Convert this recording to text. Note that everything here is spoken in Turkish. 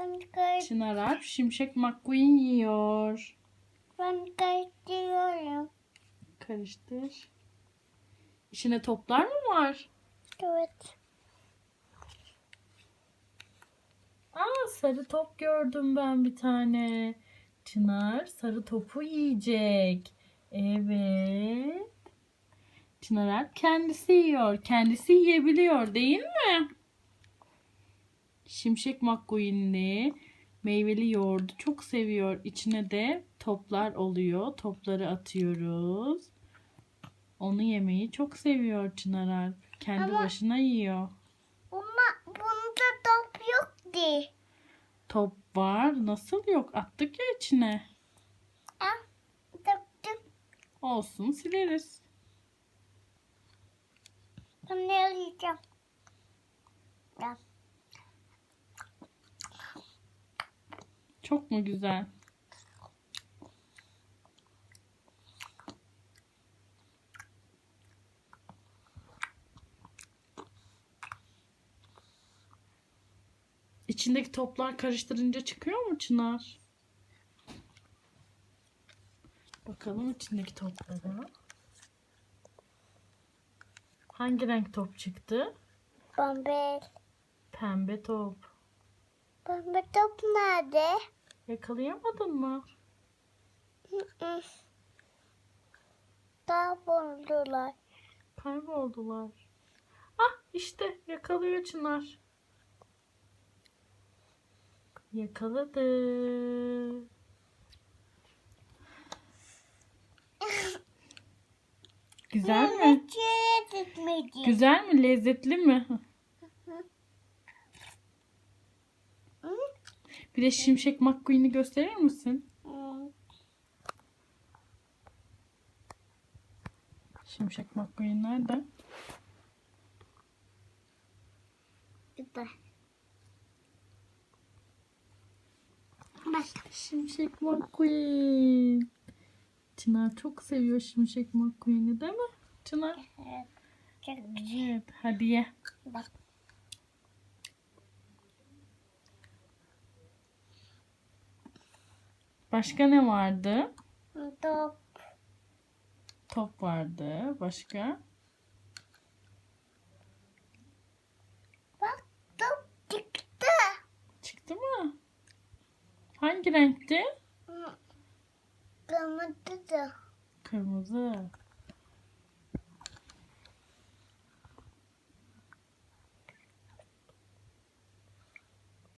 Ben Çınar Alp Şimşek McQueen yiyor. ben kayıtıyorum. Karıştır. İçine toplar mı var? Evet. Aa sarı top gördüm ben bir tane. Çınar sarı topu yiyecek. Evet. Çınar Alp kendisi yiyor. Kendisi yiyebiliyor değil mi? Şimşek McQueen'li meyveli yoğurdu çok seviyor. İçine de toplar oluyor. Topları atıyoruz. Onu yemeyi çok seviyor Çınar Alp. Kendi Ama- başına yiyor. Ama bunda top yok di. Top var. Nasıl yok? Attık ya içine. Ah, döktüm. Olsun sileriz. Ne arayacağım? Ya. Çok mu güzel? İçindeki toplar karıştırınca çıkıyor mu Çınar? Bakalım içindeki toplara. Hangi renk top çıktı? Pembe. Pembe top. Pembe top nerede? Yakalayamadın mı? Kayboldular. Kayboldular. Ah işte yakalıyor Çınar. Yakaladı. Güzel mi? Güzel mi? Lezzetli mi? Bir de Şimşek McQueen'i gösterir misin? Şimşek McQueen nerede? Güzel. Bak. Şimşek McQueen. Çınar çok seviyor Şimşek McQueen'i değil mi? Çınar. Evet. Çok güzel. Evet hadi ye. Bak. Başka ne vardı? Top. Top vardı. Başka? Bak top çıktı. Çıktı mı? Hangi renkti? Kırmızı. Kırmızı.